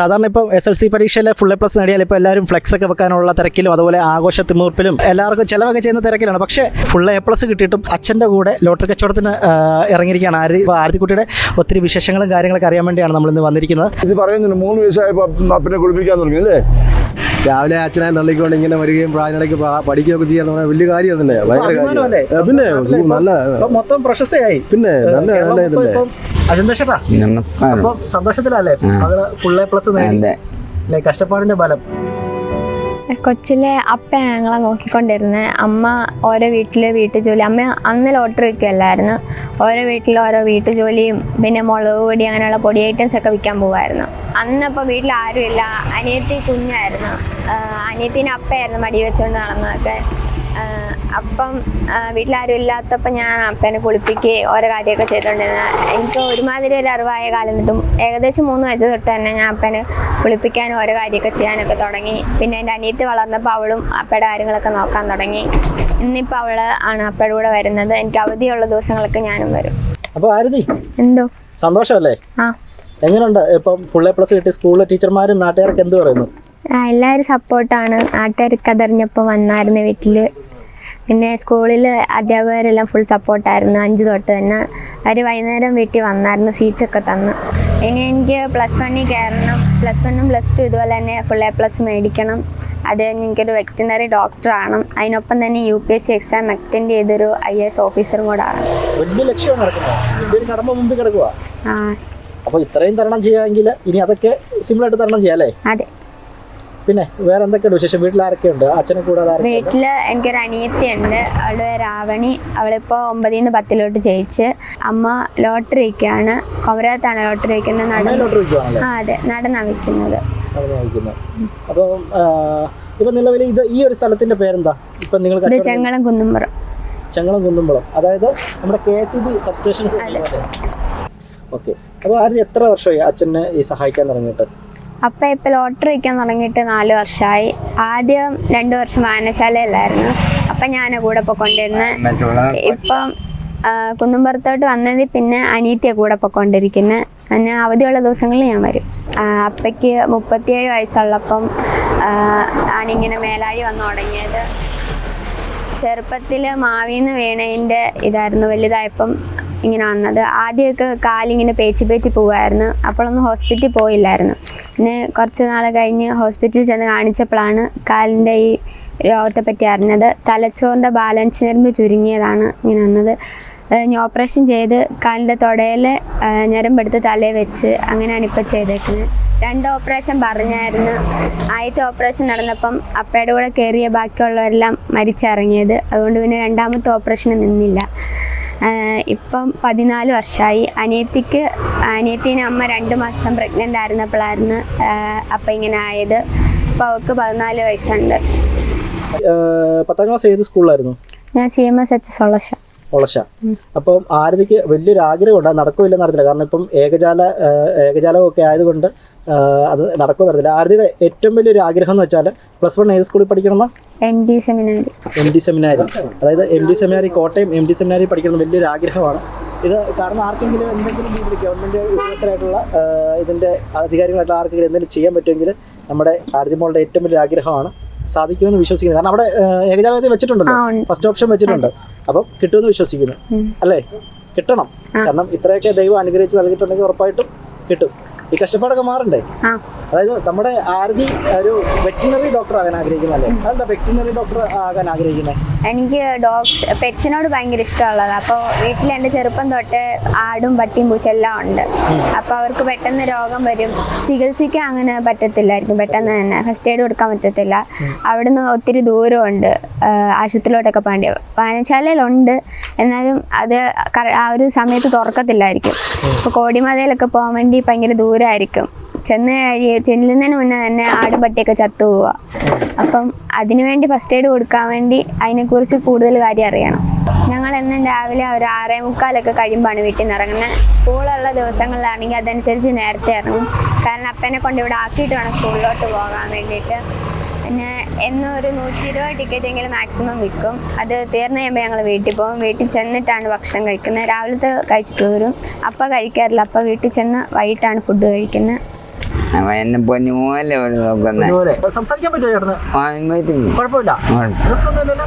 സാധാരണ ഇപ്പം S L C പരീക്ഷയിൽ ഫുൾ എ പ്ലസ് നേടിയാൽ ഇപ്പോൾ എല്ലാവരും ഫ്ലെക്സ് ഒക്കെ വെക്കാനുള്ള തിരക്കിലും അതുപോലെ ആഘോഷ തിമൂർപ്പിലും എല്ലാവർക്കും ചിലവൊക്കെ ചെയ്യുന്ന തിരക്കിലാണ്. പക്ഷേ ഫുൾ എ പ്ലസ് കിട്ടിയിട്ടും അച്ഛന്റെ കൂടെ ലോട്ടറി കച്ചവടത്തിന് ഇറങ്ങിയിരിക്കുകയാണ് ആരതി ആരതിക്കുട്ടിയുടെ ഒത്തിരി വിശേഷങ്ങളും കാര്യങ്ങളൊക്കെ അറിയാൻ വേണ്ടിയാണ് നമ്മൾ ഇന്ന് വന്നിരിക്കുന്നത്. ഇത് പറയുന്നുണ്ട് മൂന്ന് വയസ്സായപ്പോൾ അപ്പനെ കുളിപ്പിക്കാൻ തുടങ്ങി അല്ലേ? രാവിലെ അച്ഛനെ തള്ളിക്കൊണ്ട് ഇങ്ങനെ വരികയും പ്രായനിടയ്ക്ക് പ്രാ- പഠിക്കുകയൊക്കെ ചെയ്യാന്ന് പറഞ്ഞാൽ വലിയ കാര്യം തന്നെ ഭയങ്കര കാര്യം പിന്നെ നല്ല മൊത്തം പ്രശസ്തയായി. പിന്നെ നല്ല നല്ല ഇതല്ലേ? ഇപ്പം അജന്തേഷട്ടാ അപ്പം സന്തോഷത്തിലല്ലേ മകൾ ഫുൾ എ പ്ലസ് നേടി. കഷ്ടപ്പാടിന്റെ ബലം. കൊച്ചിലെ അപ്പ ഞങ്ങളെ നോക്കിക്കൊണ്ടിരുന്നത് അമ്മ ഓരോ വീട്ടിൽ വീട്ടു ജോലി അമ്മ അന്ന് ലോട്ടറി വിൽക്കുമല്ലായിരുന്നു ഓരോ വീട്ടിൽ ഓരോ വീട്ടു ജോലിയും പിന്നെ മുളക് പൊടി അങ്ങനെയുള്ള പൊടി ഐറ്റംസ് ഒക്കെ വിൽക്കാൻ പോകുമായിരുന്നു അന്നപ്പോൾ വീട്ടിൽ ആരുമില്ല. അനിയത്തി കുഞ്ഞായിരുന്നു. അനിയത്തിന്റെ അപ്പയായിരുന്നു മടി വെച്ചുകൊണ്ട് നടന്നതൊക്കെ. അപ്പം വീട്ടിലാരും ഇല്ലാത്തപ്പോൾ ഞാൻ അപ്പനെ കുളിപ്പിക്കുകയും ഓരോ കാര്യമൊക്കെ ചെയ്തുകൊണ്ടിരുന്നത് എനിക്ക് ഒരുമാതിരി ഒരു അറിവായ കാലം തൊട്ടും ഏകദേശം മൂന്ന് വയസ്സ് തൊട്ട് തന്നെ ഞാൻ അപ്പനെ കുളിപ്പിക്കാനും ഓരോ കാര്യമൊക്കെ ചെയ്യാനൊക്കെ തുടങ്ങി. പിന്നെ എന്റെ അനിയത്തി വളർന്നപ്പോൾ അവളും അപ്പയുടെ കാര്യങ്ങളൊക്കെ നോക്കാൻ തുടങ്ങി. ഇന്നിപ്പോൾ അവൾ ആണ് അപ്പയുടെ കൂടെ വരുന്നത്. എനിക്ക് അവധിയുള്ള ദിവസങ്ങളൊക്കെ ഞാനും വരും. അപ്പോൾ ആരതി? എന്തോ? സന്തോഷമല്ലേ? ആ. എങ്ങനെയുണ്ട് ഇപ്പം ഫുൾ എ പ്ലസ് കിട്ടി സ്കൂളിലെ ടീച്ചർമാരും നാട്ടുകാരൊക്കെ എന്ത് പറയുന്നു? എല്ലാവരും സപ്പോർട്ടാണ് നാട്ടുകാർക്ക് അതറിഞ്ഞപ്പോൾ വന്നായിരുന്നു വീട്ടിൽ പിന്നെ സ്കൂളിൽ അധ്യാപകരെല്ലാം ഫുൾ സപ്പോർട്ടായിരുന്നു അഞ്ച് തൊട്ട് തന്നെ. അവർ വൈകുന്നേരം വീട്ടിൽ വന്നായിരുന്നു. സീറ്റ്സൊക്കെ തന്ന്. ഇനി എനിക്ക് പ്ലസ് വണ്ണിൽ കയറണം. പ്ലസ് വണ്ണും പ്ലസ് ടു ഇതുപോലെ തന്നെ ഫുൾ എ പ്ലസ് മേടിക്കണം. അത് കഴിഞ്ഞ് എനിക്കൊരു വെറ്റിനറി ഡോക്ടറാണ് അതിനൊപ്പം തന്നെ U P S C exam attend ചെയ്തൊരു ഐ എസ് ഓഫീസറും കൂടെ ആണ് വലിയ ലക്ഷ്യമാണ് നടക്കുന്നത് വലിയൊരു കടമ്പ മുമ്പിൽ കിടക്കുക ആ. അപ്പോൾ ഇത്രയും തരണം ചെയ്യാമെങ്കിൽ ഇനി അതൊക്കെ സിമ്പിളായിട്ട് തരണം ചെയ്യാം അല്ലേ? അതെ. പിന്നെ വേറെ എന്തൊക്കെയുണ്ട് വിശേഷം? വീട്ടിൽ ആരൊക്കെയുണ്ട്? അച്ഛനെ കൂടാതെ വീട്ടിൽ എനിക്കൊരു അനിയത്തിയുണ്ട്. അവളുടെ രാവണി. അവളിപ്പോ ഒമ്പതിൽ നിന്ന് പത്തിലോട്ട് ജയിച്ച് അമ്മ ലോട്ടറി വയ്ക്കുകയാണ് കൊമരകത്താണ് ലോട്ടറി വയ്ക്കുന്നത് ആ അതെ. നടന്നാണ് വയ്ക്കുന്നത് അപ്പൊ ഇപ്പൊ നിലവിൽ ഇത് ഈ ഒരു സ്ഥലത്തിന്റെ പേരെന്താ? ഇപ്പൊ നിങ്ങൾ ചെങ്ങളം കച്ചവടം ചെങ്ങളം കുന്നുംപുറം. അതായത് നമ്മുടെ K S B substation okay. അപ്പോൾ ആരും എത്ര വർഷമായി അച്ഛനെ ഈ സഹായിക്കാൻ തുടങ്ങിയിട്ട്? അപ്പം ഇപ്പം ലോട്ടറി വയ്ക്കാൻ തുടങ്ങിയിട്ട് നാല് വർഷമായി ആദ്യം രണ്ട് വർഷം വായനശാലയിലായിരുന്നു. അപ്പം ഞാൻ കൂടെ പൊക്കൊണ്ടിരുന്ന് മറ്റുള്ള ഇപ്പം കുന്നുംപുറത്തോട്ട് വന്നതിൽ പിന്നെ അനീത്തിയെ കൂടെ പൊക്കോണ്ടിരിക്കുന്നത് പിന്നെ അവധിയുള്ള ദിവസങ്ങളിൽ ഞാൻ വരും. അപ്പയ്ക്ക് മുപ്പത്തിയേഴ് വയസ്സുള്ളപ്പം ആണിങ്ങനെ മേലാഴി വന്നു തുടങ്ങിയത് ചെറുപ്പത്തിൽ മാവിന്ന് വീണതിന്റെ ഇതായിരുന്നു വലുതായപ്പം ഇങ്ങനെ വന്നത്. ആദ്യമൊക്കെ കാലിങ്ങനെ പേച്ച് പേച്ച് പോവായിരുന്നു. അപ്പോഴൊന്നും ഹോസ്പിറ്റലിൽ പോയില്ലായിരുന്നു. പിന്നെ കുറച്ച് നാൾ കഴിഞ്ഞ് ഹോസ്പിറ്റലിൽ ചെന്ന് കാണിച്ചപ്പോഴാണ് കാലിന്റെ ഈ രോഗത്തെ പറ്റി അറിഞ്ഞത്. തലച്ചോറിന്റെ ബാലൻസ് ഞരമ്പ് ചുരുങ്ങിയതാണ് ഇങ്ങനെ വന്നത്. ഞാൻ ഓപ്പറേഷൻ ചെയ്ത് കാലിന്റെ തുടയിൽ ഞരമ്പെടുത്ത് തലയിൽ വെച്ച് അങ്ങനെയാണ് ഇപ്പോൾ ചെയ്തേക്കുന്നത്. രണ്ട് ഓപ്പറേഷൻ പറഞ്ഞായിരുന്നു. ആദ്യത്തെ ഓപ്പറേഷൻ നടന്നപ്പം അപ്പയുടെ കൂടെ കയറിയ ബാക്കിയുള്ളവരെല്ലാം മരിച്ചിറങ്ങിയത്. അതുകൊണ്ട് പിന്നെ രണ്ടാമത്തെ ഓപ്പറേഷൻ നിന്നില്ല. ഇപ്പം പതിനാല് വർഷമായി അനിയത്തിക്ക് അനിയത്തിന് അമ്മ രണ്ട് മാസം പ്രഗ്നന്റ് ആയിരുന്നപ്പോഴായിരുന്നു അപ്പം ഇങ്ങനെ ആയത്. അപ്പോൾ അവൾക്ക് പതിനാല് വയസ്സുണ്ട്. പത്താം ക്ലാസ് ഏത് സ്കൂളിലായിരുന്നു ഞാൻ സി എം എസ് എച്ച് സൊളശ ഒളശ അപ്പം ആരതിക്ക് വലിയൊരു ആഗ്രഹമുണ്ട് ഉണ്ട്. നടക്കില്ലെന്ന് അറിയില്ല കാരണം ഇപ്പം ഏകജാല ഏകജാലമൊക്കെ ആയതുകൊണ്ട് അത് നടക്കുമെന്ന് അറിയില്ല ആരതിയുടെ ഏറ്റവും വലിയൊരു ആഗ്രഹം എന്ന് വെച്ചാൽ പ്ലസ് വൺ ഏത് സ്കൂളിൽ പഠിക്കണം എം ഡി സെമിനാരി. എം ഡി സെമിനാരി. അതായത് എം ഡി സെമിനാരി കോട്ടയം എം ഡി സെമിനാരി പഠിക്കണം വലിയൊരു ആഗ്രഹമാണ്. ഇത് കാരണം ആർക്കെങ്കിലും എന്തെങ്കിലും രീതിയിൽ ഗവൺമെന്റ് ഉദ്യോഗസ്ഥരായിട്ടുള്ള ഇതിന്റെ ഇതിന്റെ അധികാരികളായിട്ടുള്ള ആർക്കെങ്കിലും എന്തെങ്കിലും ചെയ്യാൻ പറ്റുമെങ്കിൽ നമ്മുടെ ആരതിമോളുടെ ഏറ്റവും വലിയ ആഗ്രഹമാണ് സാധിക്കുമെന്ന് വിശ്വസിക്കുന്നത് കാരണം അവിടെ ആഹ് വെച്ചിട്ടുണ്ടല്ലോ. ഫസ്റ്റ് ഓപ്ഷൻ വെച്ചിട്ടുണ്ട്. അപ്പം കിട്ടുമെന്ന് വിശ്വസിക്കുന്നു. അല്ലേ? കിട്ടണം. കാരണം ഇത്രയൊക്കെ ദൈവം അനുഗ്രഹിച്ച് നൽകിയിട്ടുണ്ടെങ്കിൽ ഉറപ്പായിട്ടും കിട്ടും. ഈ കഷ്ടപ്പാടൊക്കെ മാറണ്ടേ? അതായത് നമ്മുടെ ആർമി ഒരു വെറ്റിനറി ഡോക്ടർ ആകാൻ ആഗ്രഹിക്കുന്നല്ലേ അതെന്താ വെറ്റിനറി ഡോക്ടർ ആകാൻ ആഗ്രഹിക്കുന്നത്? എനിക്ക് ഡോഗ്സ് പെറ്റ്സിനോട് ഭയങ്കര ഇഷ്ടമുള്ളത് അപ്പോൾ വീട്ടിൽ എന്റെ ചെറുപ്പം തൊട്ട് ആടും പട്ടിയും പൂച്ച എല്ലാം ഉണ്ട്. അപ്പോൾ അവർക്ക് പെട്ടെന്ന് രോഗം വരും. ചികിത്സിക്കാൻ അങ്ങനെ പറ്റത്തില്ലായിരിക്കും. പെട്ടെന്ന് തന്നെ ഫസ്റ്റ് എയ്ഡ് കൊടുക്കാൻ പറ്റത്തില്ല. അവിടുന്ന് ഒത്തിരി ദൂരമുണ്ട്. ആശുപത്രിയിലോട്ടൊക്കെ പോകേണ്ടി വായനശാലയിലുണ്ട്. എന്നാലും അത് ആ ഒരു സമയത്ത് തുറക്കത്തില്ലായിരിക്കും. ഇപ്പോൾ കോടിമതയിലൊക്കെ പോകാൻ വേണ്ടി ഭയങ്കര ദൂരമായിരിക്കും. ചെന്ന് കഴിയ ചെല്ലുന്നതിന് മുന്നേ തന്നെ ആടും പട്ടിയൊക്കെ ചത്തു പോവുക. അപ്പം അതിനുവേണ്ടി ഫസ്റ്റ് എയ്ഡ് കൊടുക്കാൻ വേണ്ടി അതിനെക്കുറിച്ച് കൂടുതൽ കാര്യം അറിയണം. ഞങ്ങൾ എന്നും രാവിലെ ഒരു ആറേ മുക്കാലൊക്കെ കഴിയുമ്പോഴാണ് വീട്ടിൽ നിന്ന് ഇറങ്ങുന്നത് സ്കൂളുള്ള ദിവസങ്ങളിലാണെങ്കിൽ അതനുസരിച്ച് നേരത്തെ ഇറങ്ങും. കാരണം അപ്പനെ കൊണ്ട് ഇവിടെ ആക്കിയിട്ട് വേണം സ്കൂളിലോട്ട് പോകാൻ വേണ്ടിയിട്ട്. പിന്നെ എന്നും ഒരു നൂറ്റി ഇരുപത് ടിക്കറ്റ് എങ്കിലും മാക്സിമം വിൽക്കും. അത് തീർന്നു കഴിയുമ്പോൾ ഞങ്ങൾ വീട്ടിൽ പോകും. വീട്ടിൽ ചെന്നിട്ടാണ് ഭക്ഷണം കഴിക്കുന്നത്. രാവിലത്തെ കഴിച്ചിട്ട് വരും. അപ്പം കഴിക്കാറില്ല. അപ്പം വീട്ടിൽ ചെന്ന് വൈകിട്ടാണ് ഫുഡ് കഴിക്കുന്നത്. അവൻ എന്നെ പൊന്നു പോലെ സംസാരിക്കാൻ പറ്റുമോ ചേട്ടന്? അവൻ പറ്റും കുഴപ്പമില്ല. കുഴപ്പം. റിസ്ക് ഒന്നുമില്ലല്ലോ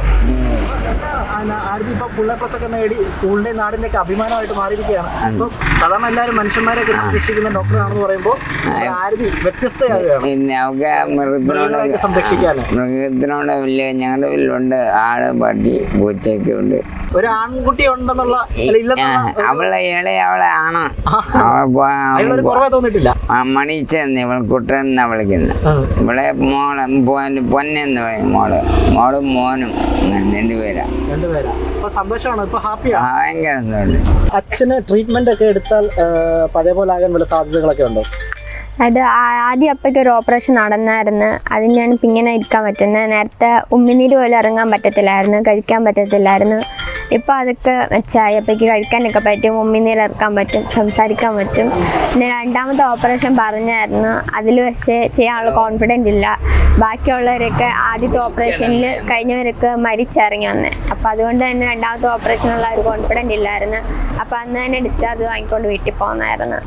ആദ്യം ഇപ്പൊ ഫുൾ എ പ്ലസ് ഒക്കെ നേടി സ്കൂളിന്റെ നാടിന്റെ ഒക്കെ അഭിമാനമായിട്ട് മാറിയിരിക്കുകയാണ്. സാധാരണ എല്ലാവരും മനുഷ്യന്മാരെയൊക്കെ സംരക്ഷിക്കുന്ന ഡോക്ടറാണെന്ന് പറയുമ്പോൾ ആരതി മൃഗത്തിനോട് വലിയ ഞങ്ങളുടെ വീട്ടിലുണ്ട് ആട് പട്ടി പൂച്ചയൊക്കെ ഉണ്ട്. ഒരു ആൺകുട്ടി ഉണ്ടെന്നുള്ള അവളെ ഇളയ അവളെ ആണ്. അവളെ പോ- മണിച്ചെന്ന് ഇവൾ കുട്ടനെന്നാ വിളിക്കുന്നത് ഇവിടെ ഇവളെ മോളെ പൊന്ന് പൊന്നെന്ന് പറയും മോൾ. മോളും മോനും രണ്ടുപേരാ. ഭയങ്കര അച്ഛന് ട്രീറ്റ്മെന്റ് ഒക്കെ എടുത്താൽ പഴയ പോലെ ആകാൻ വല്ല സാധ്യതകളൊക്കെ ഉണ്ടോ? അത് ആദ്യം അപ്പയ്ക്ക് ഒരു ഓപ്പറേഷൻ നടന്നായിരുന്നു. അതിനാണ് ഇപ്പം ഇങ്ങനെ ഇരിക്കാൻ പറ്റുന്നത് നേരത്തെ ഉമ്മിനീര് പോലും ഇറങ്ങാൻ പറ്റത്തില്ലായിരുന്നു കഴിക്കാൻ പറ്റത്തില്ലായിരുന്നു. ഇപ്പോൾ അതൊക്കെ വെച്ചായി അപ്പോഴേക്ക് കഴിക്കാനൊക്കെ പറ്റും ഉമ്മി ഇറക്കാൻ പറ്റും സംസാരിക്കാൻ പറ്റും. പിന്നെ രണ്ടാമത്തെ ഓപ്പറേഷൻ പറഞ്ഞായിരുന്നു. അതിൽ പക്ഷേ ചെയ്യാനുള്ള കോൺഫിഡന്റ് ഇല്ല. ബാക്കിയുള്ളവരൊക്കെ ആദ്യത്തെ ഓപ്പറേഷനിൽ കഴിഞ്ഞവരൊക്കെ മരിച്ചിറങ്ങി വന്നേ. അപ്പോൾ അതുകൊണ്ട് തന്നെ രണ്ടാമത്തെ ഓപ്പറേഷനുള്ള ഒരു കോൺഫിഡന്റ് ഇല്ലായിരുന്നു. അപ്പോൾ അന്ന് തന്നെ ഡിസ്ചാർജ് വാങ്ങിക്കൊണ്ട് വീട്ടിൽ പോകുന്നായിരുന്നു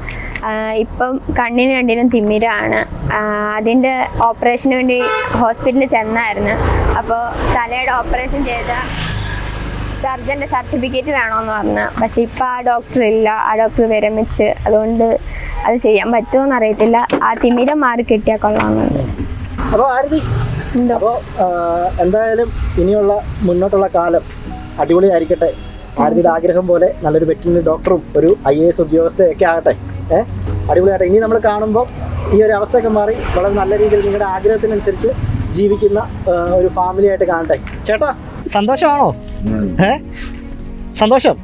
ഇപ്പം കണ്ണിന് രണ്ടിനും തിമിരാണ്. അതിന്റെ ഓപ്പറേഷന് വേണ്ടി ഹോസ്പിറ്റലിൽ ചെന്നായിരുന്നു. അപ്പോൾ തലയുടെ ഓപ്പറേഷൻ ചെയ്ത സർജന്റെ സർട്ടിഫിക്കറ്റ് വേണമെന്ന് പറഞ്ഞു. പക്ഷെ ഇപ്പം ആ ഡോക്ടർ ഇല്ല. ആ ഡോക്ടർ വിരമിച്ച്. അതുകൊണ്ട് അത് ചെയ്യാൻ പറ്റുമോ അറിയത്തില്ല. ആ തിമിരം മാറി കിട്ടിയാൽ കൊള്ളാമെന്നുണ്ട്. അപ്പോൾ എന്തായാലും ഇനിയുള്ള മുന്നോട്ടുള്ള കാലം അടിപൊളിയായിരിക്കട്ടെ. ആരതിയുടെ ആഗ്രഹം പോലെ നല്ലൊരു വെറ്റിനറി ഡോക്ടറും ഒരു ഐ എ എസ് ഉദ്യോഗസ്ഥയൊക്കെ ആകട്ടെ. ഏഹ് അടിപൊളിയാകട്ടെ. ഇനി നമ്മൾ കാണുമ്പോൾ ഈ ഒരു അവസ്ഥയൊക്കെ മാറി വളരെ നല്ല രീതിയിൽ നിങ്ങളുടെ ആഗ്രഹത്തിനനുസരിച്ച് ജീവിക്കുന്ന ഒരു ഫാമിലി ആയിട്ട് കാണട്ടെ. ചേട്ടാ സന്തോഷമാണോ? ഏ? സന്തോഷം?